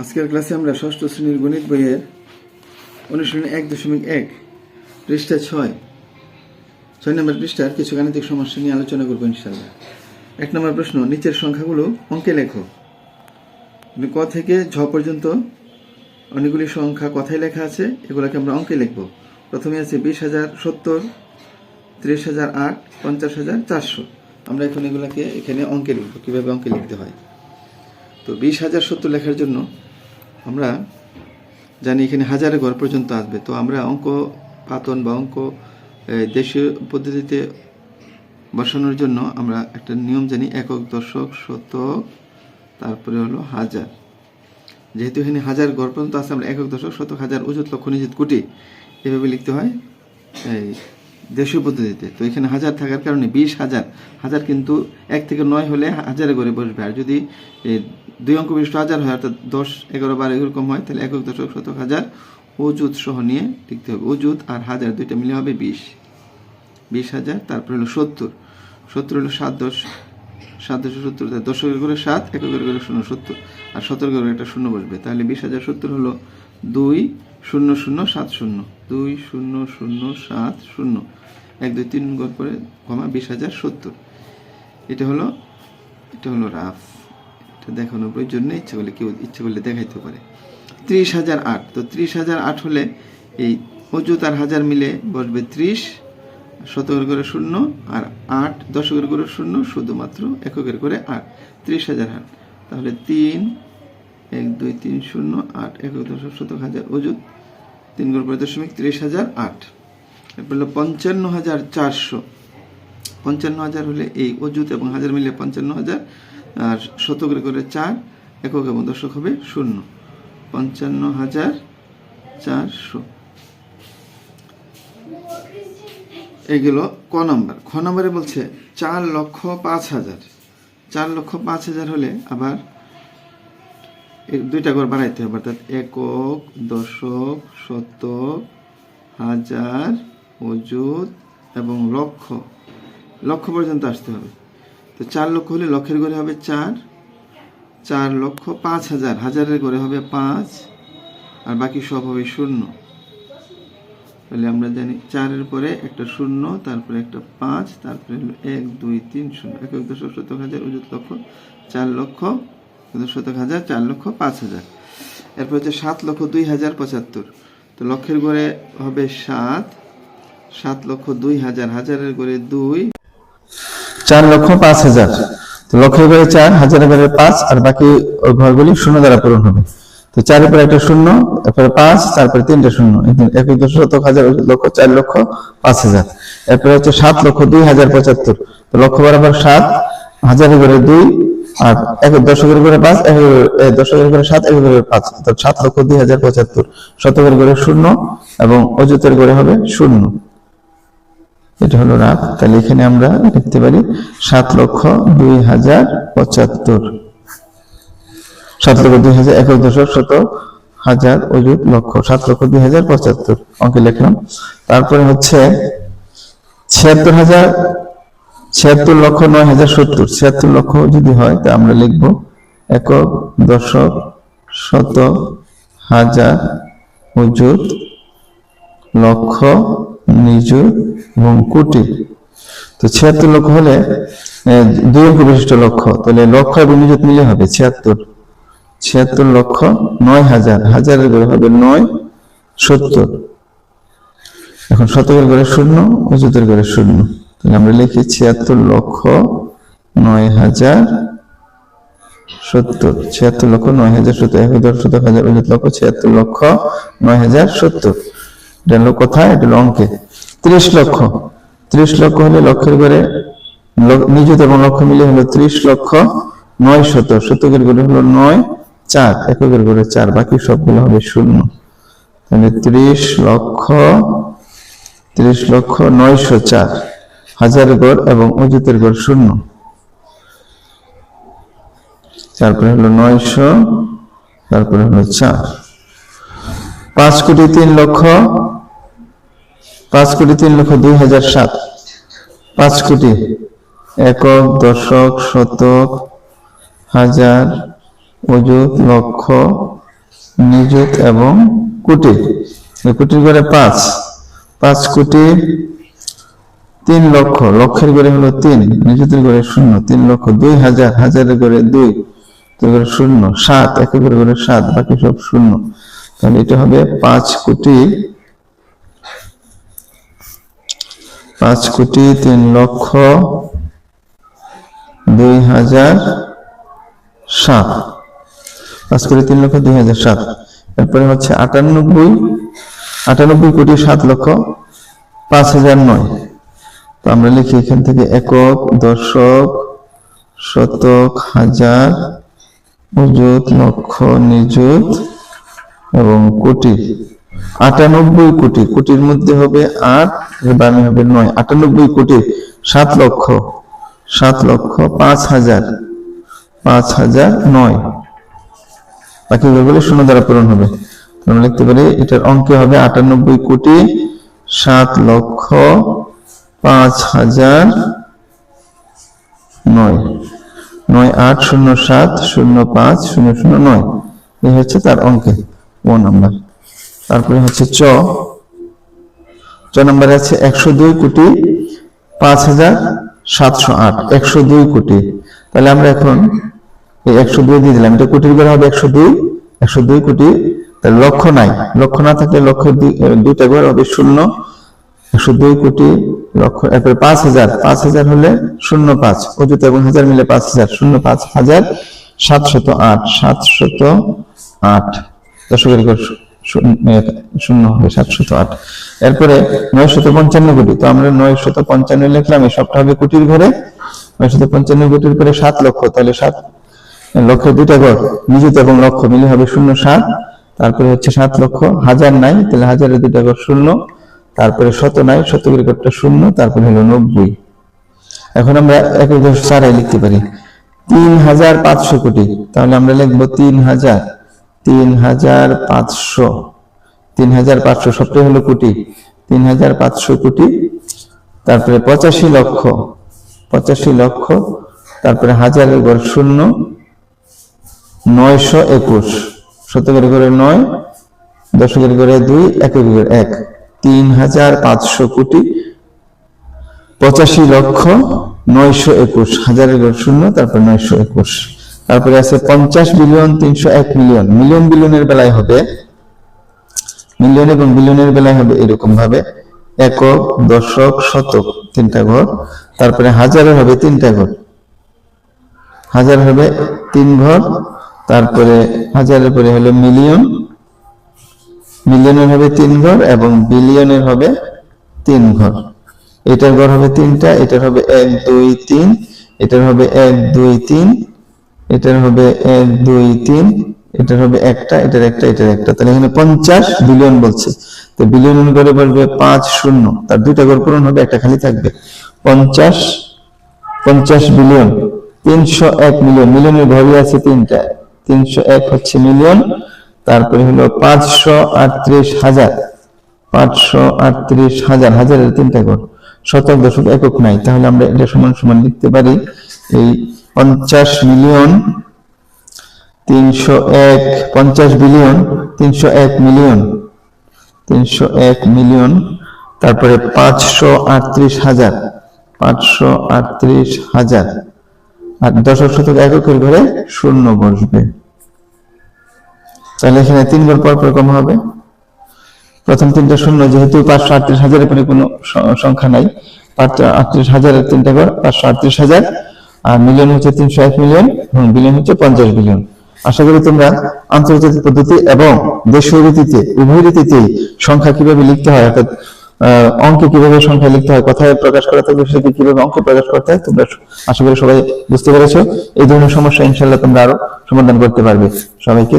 আজকের ক্লাসে আমরা ষষ্ঠ শ্রেণির গণিত বইয়ের অনুশীলনী এক দশমিক এক, পৃষ্ঠা ছয় ছয় নম্বর পৃষ্ঠার কিছু গাণিতিক সমস্যা নিয়ে আলোচনা করব ইনশাল্লাহ এক নম্বর প্রশ্ন, নিচের সংখ্যাগুলো অঙ্কে লেখো। মানে ক থেকে ঝ পর্যন্ত অনেকগুলি সংখ্যা কথায় লেখা আছে, এগুলোকে আমরা অঙ্কে লিখব। প্রথমে আছে বিশ হাজার সত্তর, ত্রিশ হাজার আট, পঞ্চাশ হাজার চারশো। আমরা এখন এগুলাকে এখানে অঙ্কে লিখব, কীভাবে অঙ্কে লিখতে হয়। তো বিশ হাজার সত্তর লেখার জন্য আমরা জানি এখানে হাজারে ঘর পর্যন্ত আসবে। তো আমরা অঙ্ক পাতন বা অঙ্ক দেশীয় পদ্ধতিতে বসানোর জন্য আমরা একটা নিয়ম জানি, একক, দশক, শতক, তারপরে হলো হাজার। যেহেতু এখানে হাজার ঘর পর্যন্ত আছে, আমরা একক, দশক, শতক, হাজার, উজুত, লক্ষ, নিযুত, কোটি এভাবে লিখতে হয়। এই দেশীয় পদ্ধতিতে। তো এখানে হাজার থাকার কারণে বিশ হাজার। হাজার কিন্তু এক থেকে নয় হলে হাজারে করে বসবে। আর যদি দুই অঙ্ক বিশিষ্ট হাজার হয়, অর্থাৎ দশ, এগারো, বারো এরকম হয়, তাহলে একক দশক শতক হাজার অজুত সহ নিয়ে লিখতে হবে। অজুত আর হাজার দুইটা মিলে হবে বিশ। বিশ হাজার, তারপরে হলো সত্তর। সত্তর হলো সাত দশ। সাত দশ সত্তর দশকের করে সাত এককের করে শূন্য সত্তর। আর সতেরো করে একটা শূন্য বসবে। তাহলে বিশ হাজার সত্তর হলো দুই শূন্য শূন্য সাত শূন্য। দুই শূন্য শূন্য সাত শূন্য। এক, দুই, তিন গড় করে কমা বিশ হাজার সত্তর। এটা হলো এটা হলো রাফ। এটা দেখানোর প্রয়োজন নেই, ইচ্ছা করলে কেউ ইচ্ছা করলে দেখাইতে পারে। ত্রিশ হাজার আট। তো ত্রিশ হাজার আট হলে এই অজুত আর হাজার মিলে বসবে ত্রিশ শতকের করে শূন্য আর আট দশকের করে শূন্য, শুধুমাত্র এককের করে আট। ত্রিশ হাজার আট। তাহলে তিন এক, দুই, তিন, শূন্য, আট একক দশক শতক হাজার অজুত তিন গড় পরে দশমিক ত্রিশ হাজার, আট। এরপর হলো পঞ্চান্ন হাজার চারশো। পঞ্চান্ন হাজার হলে এই অজুত এবং হাজার মিলে পঞ্চান্ন হাজার, আর শতকের করে চার, একক এবং দশক হবে শূন্য। পঞ্চান্ন হাজার চারশো। এগুলো ক নম্বর। খ নম্বরে বলছে চার লক্ষ পাঁচ হাজার। চার লক্ষ পাঁচ হাজার হলে আবার দুইটা করে বাড়াইতে হবে, অর্থাৎ একক, দশক, শতক, হাজার, অযুত এবং লক্ষ। লক্ষ পর্যন্ত আসতে হবে। তো চার লক্ষ হলে লক্ষের ঘরে হবে চার চার লক্ষ পাঁচ হাজার। হাজারের ঘরে হবে পাঁচ, আর বাকি সব হবে শূন্য। তাহলে আমরা জানি চারের পরে একটা শূন্য, তারপরে একটা পাঁচ, তারপরে এক, দুই, তিন, শূন্য। এক এক দশক, শতক, হাজার, অযুত, লক্ষ, চার লক্ষ দশ শতক হাজার চার লক্ষ পাঁচ হাজার। এরপর হচ্ছে সাত লক্ষ দুই হাজার পঁচাত্তর। তো লক্ষের ঘরে হবে সাত সাত লক্ষ দুই হাজার, হাজারের ঘরে দুই। চার লক্ষ পাঁচ হাজার। তো লক্ষের ঘরে চার, হাজারের ঘরে পাঁচ, আর বাকি ওই ঘরগুলি শূন্য দ্বারা পূরণ হবে। তো চারের পরে একটা শূন্য তারপরে পাঁচ, তারপরে তিনটা শূন্য। এক দশ শতক হাজার লক্ষ, চার লক্ষ পাঁচ হাজার। এরপরে হচ্ছে সাত লক্ষ দুই হাজার পঁচাত্তর। তো লক্ষ বরাবর সাত, হাজারের ঘরে দুই আর এক দশকের ঘরে পাঁচ দশকের ঘরে সাত, এক ঘরে পাঁচ। অর্থাৎ সাত লক্ষ দুই হাজার পঁচাত্তর। শতকের ঘরে শূন্য এবং অযুতের ঘরে হবে শূন্য। এটা হলো রাত তাহলে এখানে আমরা লিখতে পারি সাত লক্ষ দুই হাজার পঁচাত্তর। সাত লক্ষ দুই হাজার, একক দশক শত হাজার অযুত লক্ষ। সাত লক্ষ দুই হাজার পঁচাত্তর। অঙ্কে লিখলাম। তারপরে হচ্ছে ছিয়াত্তর হাজার ছিয়াত্তর লক্ষ নয় হাজার সত্তর। ছিয়াত্তর লক্ষ যদি হয়, তা আমরা লিখব একক দশক শত হাজার অযুত লক্ষ নিযুত এবং কোটি। তো ছিয়াত্তর লক্ষ হলে দুই অঙ্ক বিশিষ্ট লক্ষ তাহলে লক্ষ এবং নিযুত মিলে হবে ছিয়াত্তর। ছিয়াত্তর লক্ষ নয় হাজার। হাজারের করে হবে নয় সত্তর। এখন শতকের করে শূন্য, অযুতের করে শূন্য। আমরা লিখি ছিয়াত্তর লক্ষ নয় হাজার সত্তর। ছিয়াত্তর লক্ষ নয় হাজার সত্তর। এক হাজার সত্তর হাজার লক্ষ, ছিয়াত্তর লক্ষ নয় হাজার সত্তর। এটা হলো কোথায়? এটা হলো অঙ্কে। ত্রিশ লক্ষ। ত্রিশ লক্ষ হলে লক্ষের ঘরে নিযুত এবং লক্ষ মিলে হলো ত্রিশ লক্ষ নয় শত শতকের ঘরে হলো নয় চার। এককের ঘরে চার। বাকি সবগুলো হবে শূন্য। তাহলে ত্রিশ লক্ষ ত্রিশ লক্ষ নয়শো চার। হাজার গড় এবং অযুতের গড় শূন্য। তারপরে হলো নয়শো, তারপরে হলো চার। পাঁচ কোটি তিন লক্ষ, পাঁচ কোটি তিন লক্ষ দুই হাজার সাত। পাঁচ কোটি একক, দশক, শতক, হাজার, অযুত, লক্ষ, নিযুত এবং কোটি। কোটির ঘরে পাঁচ। পাঁচ কোটি তিন লক্ষ, লক্ষের ঘরে হলো তিন, নিযুতের ঘরে শূন্য, তিন লক্ষ, দুই হাজার, হাজারের ঘরে দুই ঘরে শূন্য, সাত ঘরে ঘরে সাত, বাকি সব শূন্য। তাহলে এটা হবে পাঁচ কোটি পাঁচ কোটি তিন লক্ষ, দুই হাজার সাত। পাঁচ কোটি তিন লক্ষ, দুই হাজার সাত। এরপরে হচ্ছে আটানব্বই আটানব্বই কোটি সাত লক্ষ, পাঁচ হাজার নয়। তো আমরা লিখি এখান থেকে একক দশক শতক, হাজার, অযুত, লক্ষ, নিযুত এবং কোটি। আটানব্বই কোটি। কোটির মধ্যে হবে আট বামে হবে নয়। আটানব্বই কোটি। সাত লক্ষ। সাত লক্ষ, পাঁচ হাজার। পাঁচ হাজার নয়। বাকি গুলো শূন্য দ্বারা পূরণ হবে। আমরা লিখতে পারি এটার অঙ্কে হবে আটানব্বই কোটি, সাত লক্ষ পাঁচ হাজার নয়। নয় আট শূন্য সাত শূন্য পাঁচ শূন্য শূন্য নয়। এই হচ্ছে তার অঙ্কে ও নাম্বার। তারপরে হচ্ছে চ। চ নাম্বারে আছে একশো দুই কোটি পাঁচ হাজার সাতশো আট। একশো দুই কোটি। তাহলে আমরা এখন এই একশো দুই দিয়ে দিলাম। এটা কোটির ঘরে হবে একশো দুই। একশো দুই কোটি। তাহলে লক্ষ নাই। লক্ষ না থাকলে লক্ষ দুই- এ, দুইটা ঘর হবে শূন্য। একশো দুই কোটি লক্ষ, এরপরে পাঁচ হাজার। পাঁচ হাজার হলে শূন্য পাঁচ। অযুত এবং হাজার মিলে পাঁচ হাজার। শূন্য পাঁচ হাজার সাতশত আট। সাতশত আট। দশকের শূন্য হবে সাতশত আট। এরপরে নয় শত পঞ্চান্ন কোটি। তো আমরা নয় শত পঞ্চান্ন লিখলাম, এই সবটা হবে কোটির ঘরে। নয় শত পঞ্চান্ন কোটির পরে সাত লক্ষ। তাহলে সাত, লক্ষ দুইটা ঘর, নিযুত এবং লক্ষ মিলে হবে শূন্য সাত। তারপরে হচ্ছে সাত লক্ষ। হাজার নাই, তাহলে হাজারের দুইটা ঘর শূন্য। তারপরে শত নাই শতকের ঘরটা শূন্য, তারপরে হলো নব্বই। এখন আমরা এক সারাই লিখতে পারি। তিন হাজার পাঁচশো কোটি, তাহলে আমরা লিখব তিন হাজার তিন হাজার পাঁচশো। তিন হাজার পাঁচশো সবটাই হলো কোটি। তিন হাজার পাঁচশো কোটি, তারপরে পঁচাশি লক্ষ পঁচাশি লক্ষ, তারপরে হাজারের ঘর শূন্য, নয়শো একুশ। শতকের ঘরে নয়, দশকের ঘরে দুই, একের ঘরে এক। তিন হাজার পাঁচশো কোটি। পঁচাশি লক্ষ নয়শো একুশ। হাজারের শূন্য, তারপর নয়শো একুশ। তারপরে আছে পঞ্চাশ বিলিয়ন তিনশো এক মিলিয়ন। মিলিয়ন বিলিয়নের বেলায় হবে, মিলিয়ন এবং বিলিয়নের বেলায় হবে এরকম ভাবে একক, দশক, শতক, তিনটা ঘর। তারপরে হাজারের হবে তিনটা ঘর। হাজার হবে তিন ঘর। তারপরে হাজারের পরে হলো মিলিয়ন। মিলিয়নের হবে তিন ঘর এবং বিলিয়নের হবে তিন ঘর। এটার ঘর হবে তিনটা, এটার হবে এক, দুই, তিন, এটার হবে এক, দুই, তিন, এটার হবে এক, দুই, তিন, এটার হবে একটা, এটার একটা এটার একটা। তাহলে এখানে পঞ্চাশ বিলিয়ন বলছে। তো বিলিয়নের ঘরে বলবে পাঁচ শূন্য। তার দুইটা ঘর পূরণ হবে, একটা খালি থাকবে। পঞ্চাশ পঞ্চাশ বিলিয়ন, তিনশো এক মিলিয়ন। মিলিয়নের ঘরই আছে তিনটা। তিনশো এক হচ্ছে মিলিয়ন তারপরে হলো পাঁচশো আটত্রিশ হাজার, পাঁচশো আটত্রিশ হাজার, হাজারের তিনটা ঘর শতক দশক একক নাই। তাহলে আমরা এটা সমান সমান লিখতে পারি এই পঞ্চাশ মিলিয়ন তিনশো এক, পঞ্চাশ বিলিয়ন তিনশো এক মিলিয়ন, তিনশো এক মিলিয়ন, তারপরে পাঁচশো আটত্রিশ হাজার, পাঁচশো আটত্রিশ হাজার। আর দশক শতক এককের ঘরে শূন্য বসবে। তাহলে এখানে তিন ঘর পর পর কম হবে। প্রথম তিনটা শূন্য, যেহেতু পাঁচশো আটত্রিশ হাজারের পরে কোনো সংখ্যা নাই, পাঁচশো আটত্রিশ হাজারের তিনটা ঘর পাঁচশো আটত্রিশ হাজার, আর মিলিয়ন হচ্ছে তিনশো এক মিলিয়ন হুম বিলিয়ন হচ্ছে পঞ্চাশ বিলিয়ন আশা করি তোমরা আন্তর্জাতিক পদ্ধতি এবং দেশীয় রীতিতে, উভয় রীতিতেই সংখ্যা কীভাবে লিখতে হয়, অর্থাৎ অঙ্কে কীভাবে সংখ্যা লিখতে হয়, কথায় প্রকাশ করা থাকবে সেটাকে কীভাবে অঙ্ক প্রকাশ করতে হয়, তোমরা আশা করি সবাই বুঝতে পেরেছ। এই ধরনের সমস্যা ইনশাল্লাহ তোমরা আরও সমাধান করতে পারবে। সবাইকে